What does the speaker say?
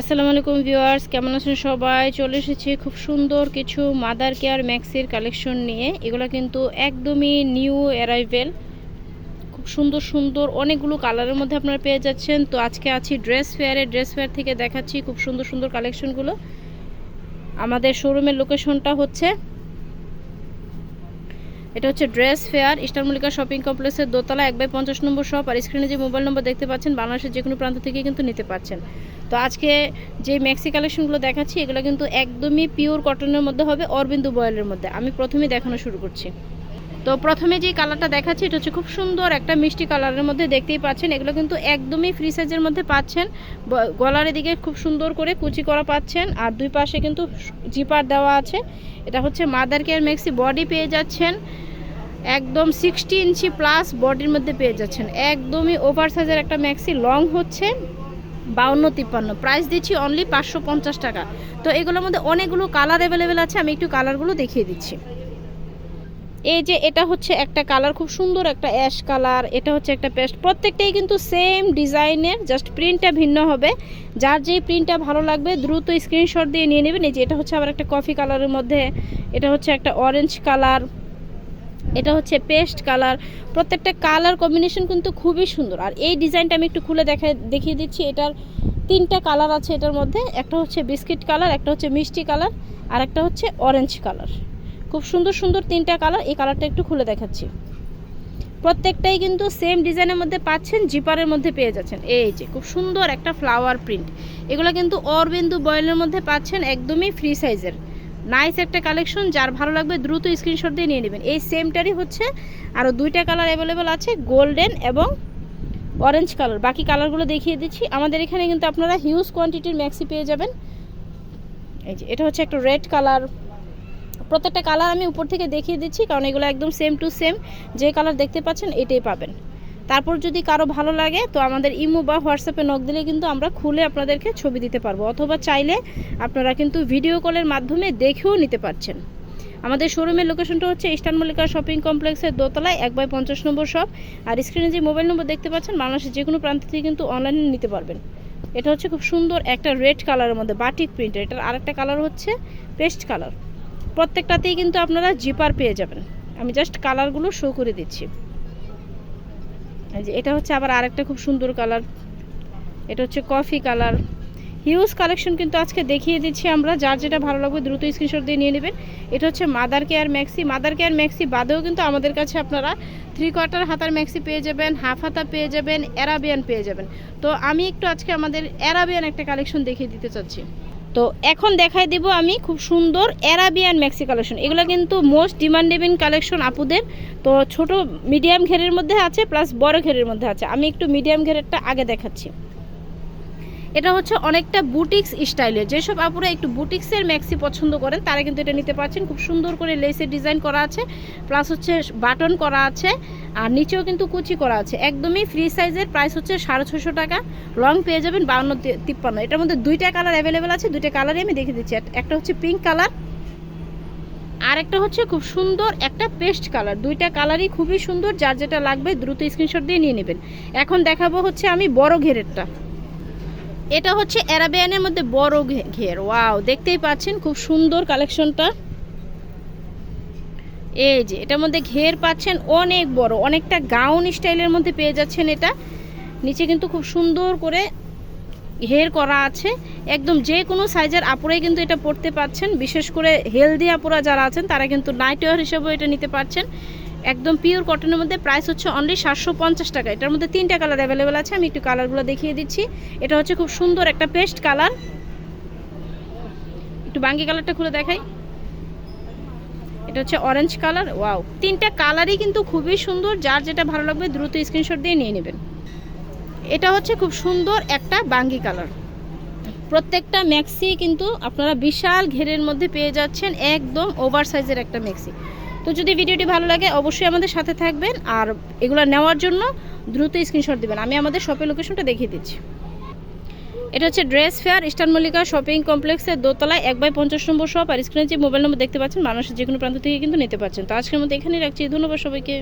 আসসালামু আলাইকুম ভিউয়ার্স, কেমন আছেন সবাই? চলে এসেছি খুব সুন্দর কিছু মাদার কেয়ার ম্যাক্সির কালেকশন নিয়ে। এগুলো কিন্তু একদমই নিউ অ্যারাইভেল খুব সুন্দর সুন্দর অনেকগুলো কালারের মধ্যে আপনারা পেয়ে যাচ্ছেন। তো আজকে আছি ড্রেস ফেয়ারে ড্রেস ফেয়ার থেকে দেখাচ্ছি খুব সুন্দর সুন্দর কালেকশনগুলো আমাদের শোরুমের লোকেশনটা হচ্ছে এটা হচ্ছে dress fair eastern Mallika shopping কমপ্লেক্সের দোতলা, এক বাই পঞ্চাশ নম্বর শপ, আর স্ক্রিনে যে মোবাইল নম্বর দেখতে পাচ্ছেন, বাংলাদেশের যে কোনো প্রান্ত থেকে কিন্তু নিতে পারছেন তো আজকে যে ম্যাক্সি কালেকশনগুলো দেখাচ্ছি, এগুলো কিন্তু একদমই পিওর কটনের মধ্যে হবে, অরবিন্দু বয়েলের মধ্যে। আমি প্রথমেই দেখানো শুরু করছি। তো প্রথমে যে কালারটা দেখাচ্ছি, এটা হচ্ছে খুব সুন্দর একটা মিষ্টি কালারের মধ্যে দেখতেই পাচ্ছেন। এগুলো কিন্তু একদমই ফ্রি সাইজের মধ্যে পাচ্ছেন। গলার দিকে খুব সুন্দর করে কুচি করা পাচ্ছেন। আর দুই পাশে কিন্তু জিপার দেওয়া আছে। এটা হচ্ছে মাদার কেয়ার ম্যাক্সি বডি পেয়ে যাচ্ছেন। একদম সিক্সটি ইঞ্চি প্লাস বডির মধ্যে পেয়ে যাচ্ছেন। একদমই ওভার সাইজের একটা ম্যাক্সি লং হচ্ছে বাউন্ন তিপ্পান্ন। প্রাইস দিচ্ছি অনলি পাঁচশো পঞ্চাশ টাকা। তো এগুলোর মধ্যে অনেকগুলো কালার অ্যাভেলেবেল আছে। আমি একটু কালারগুলো দেখিয়ে দিচ্ছি। এই যে এটা হচ্ছে একটা কালার খুব সুন্দর একটা অ্যাশ কালার এটা হচ্ছে একটা পেস্ট প্রত্যেকটাই কিন্তু সেম ডিজাইনের জাস্ট প্রিন্টটা ভিন্ন হবে। যার যেই প্রিন্টটা ভালো লাগবে, দ্রুত স্ক্রিনশট দিয়ে নিয়ে নেবেন। এই যে এটা হচ্ছে আবার একটা কফি কালারের মধ্যে, এটা হচ্ছে একটা অরেঞ্জ কালার এটা হচ্ছে পেস্ট কালার প্রত্যেকটা কালার কম্বিনেশন কিন্তু খুবই সুন্দর। আর এই ডিজাইনটা আমি একটু খুলে দেখা দেখিয়ে দিচ্ছি। এটার তিনটা কালার আছে এটার মধ্যে। একটা হচ্ছে বিস্কিট কালার একটা হচ্ছে মিষ্টি কালার আর একটা হচ্ছে অরেঞ্জ কালার খুব সুন্দর সুন্দর তিনটা কালার, এই কালারটা একটু খুলে দেখাচ্ছি। প্রত্যেকটাই কিন্তু সেম ডিজাইনের মধ্যে পাচ্ছেন জিপারের মধ্যে পেয়ে যাচ্ছেন। এই যে, খুব সুন্দর একটা ফ্লাওয়ার প্রিন্ট এগুলো কিন্তু অরবিন্দু বয়েলের মধ্যে পাচ্ছেন, একদমই ফ্রি সাইজের নাইস একটা কালেকশন যার ভালো লাগবে দ্রুত স্ক্রিনশট দিয়ে নিয়ে নেবেন। এই সেমটারই হচ্ছে আরও দুইটা কালার অ্যাভেলেবেল আছে গোল্ডেন এবং অরেঞ্জ কালার বাকি কালারগুলো দেখিয়ে দিচ্ছি। আমাদের এখানে কিন্তু আপনারা হিউজ কোয়ান্টিটির ম্যাক্সি পেয়ে যাবেন। এই যে, এটা হচ্ছে একটা রেড কালার প্রত্যেকটা কালার আমি উপর থেকে দেখিয়ে দিচ্ছি, কারণ এগুলো একদম সেম টু সেম যে কালার দেখতে পাচ্ছেন, এটাই পাবেন। তারপর যদি কারও ভালো লাগে, তো আমাদের ইমো বা হোয়াটসঅ্যাপে নক দিলে কিন্তু আমরা খুলে আপনাদেরকে ছবি দিতে পারব। অথবা চাইলে আপনারা কিন্তু ভিডিও কলের মাধ্যমে দেখেও নিতে পারছেন। আমাদের শোরুমের লোকেশনটা হচ্ছে ইস্টার্ন মল্লিকা শপিং কমপ্লেক্সের দোতলায় এক বাই পঞ্চাশ নম্বর শপ আর স্ক্রিনে যে মোবাইল নম্বর দেখতে পাচ্ছেন, বাংলাদেশের যে কোনো প্রান্ত থেকে কিন্তু অনলাইনে নিতে পারবেন। এটা হচ্ছে খুব সুন্দর একটা রেড কালারের মধ্যে বাটিক প্রিন্টের এটার আরেকটা কালার হচ্ছে পেস্ট কালার প্রত্যেকটাতেই কিন্তু আপনারা জিপার পেয়ে যাবেন। আমি জাস্ট কালারগুলো শো করে দিচ্ছি। এটা হচ্ছে আবার আরেকটা খুব সুন্দর কালার এটা হচ্ছে কফি কালার হিউজ কালেকশন কিন্তু আজকে দেখিয়ে দিচ্ছি আমরা। যার যেটা ভালো লাগবে দ্রুত স্ক্রিনশট দিয়ে নিয়ে নেবেন। এটা হচ্ছে mother care maxi mother care maxi বাদেও কিন্তু আমাদের কাছে আপনারা থ্রি কোয়ার্টার হাতার ম্যাক্সি পেয়ে যাবেন হাফ হাতা পেয়ে যাবেন অ্যারাবিয়ান পেয়ে যাবেন। তো আমি একটু আজকে আমাদের অ্যারাবিয়ান একটা কালেকশন দেখিয়ে দিতে চাচ্ছি। তো এখন দেখাই দিব আমি খুব সুন্দর অ্যারাবিয়ান ম্যাক্সি কালেকশন। এগুলো কিন্তু মোস্ট ডিমান্ডেবল কালেকশন আপুদের। তো ছোট মিডিয়াম ঘেরের মধ্যে আছে, প্লাস বড় ঘেরের মধ্যে আছে। আমি একটু মিডিয়াম ঘেরেরটা আগে দেখাচ্ছি। এটা হচ্ছে অনেকটা বুটিক্স স্টাইলের। যেসব আপুরা একটু বুটিক্সের ম্যাক্সি পছন্দ করেন, তারা কিন্তু এটা নিতে পারছেন। খুব সুন্দর করে লেসের ডিজাইন করা আছে, প্লাস হচ্ছে বাটন করা আছে। আর নিচেও কিন্তু কুচি করা আছে। একদমই ফ্রি সাইজের প্রাইস হচ্ছে সাড়ে ছশো টাকা। লং পেয়ে যাবেন বাউন্ন তিপ্পান্ন। এটার মধ্যে দুইটা কালার অ্যাভেলেবেল আছে, দুইটা কালারই আমি দেখে দিচ্ছি। এক- একটা হচ্ছে পিঙ্ক কালার আর একটা হচ্ছে খুব সুন্দর একটা পেস্ট কালার দুইটা কালারই খুবই সুন্দর, যার যেটা লাগবে দ্রুত স্ক্রিনশট দিয়ে নিয়ে নেবেন। এখন দেখাবো হচ্ছে আমি বড় ঘেরেরটা। এটা হচ্ছে অ্যারাবিয়ানের মধ্যে বড় ঘের। ওয়াও দেখতেই পাচ্ছেন খুব সুন্দর কালেকশনটা এই যে, এটার মধ্যে ঘের পাচ্ছেন অনেক বড়, অনেকটা গাউন স্টাইলের মধ্যে পেয়ে যাচ্ছেন এটা। নিচে কিন্তু খুব সুন্দর করে ঘের করা আছে। একদম যে কোনো সাইজের আপুরাই কিন্তু এটা পড়তে পাচ্ছেন। বিশেষ করে হেলদি আপুরা যারা আছেন, তারা কিন্তু নাইট ওয়ার হিসেবেও এটা নিতে পারছেন। একদম পিওর কটনের মধ্যে প্রাইস হচ্ছে অনলি সাতশো পঞ্চাশ টাকা। এটার মধ্যে তিনটা কালার অ্যাভেলেবেল আছে, আমি একটু কালারগুলো দেখিয়ে দিচ্ছি। এটা হচ্ছে খুব সুন্দর একটা পেস্ট কালার একটু বাঙ্গি কালারটা খুলে দেখাই। এটা হচ্ছে অরেঞ্জ কালার ওয়াও তিনটা কালারই কিন্তু খুবই সুন্দর, যার যেটা ভালো লাগবে দ্রুত স্ক্রিনশট দিয়ে নিয়ে নেবেন। এটা হচ্ছে খুব সুন্দর একটা বাঙ্গি কালার প্রত্যেকটা ম্যাক্সি কিন্তু আপনারা বিশাল ঘেরের মধ্যে পেয়ে যাচ্ছেন, একদম ওভার সাইজের একটা ম্যাক্সি তো যদি ভিডিওটি ভালো লাগে, অবশ্যই আমাদের সাথে থাকবেন আর এগুলো নেওয়ার জন্য দ্রুত স্ক্রিনশট দিবেন। আমি আমাদের শপের লোকেশনটা দেখিয়ে দিচ্ছি। এটা হচ্ছে dress fair eastern Mallika shopping কমপ্লেক্সের দোতলায় এক বাই পঞ্চাশ নম্বর শপ আর স্ক্রিনে যে মোবাইল নম্বর দেখতে পাচ্ছেন মানুষের যে কোনো প্রান্ত থেকে কিন্তু নিতে পারছেন। তো আজকের মধ্যে এখানেই রাখছি। ধন্যবাদ সবাইকে।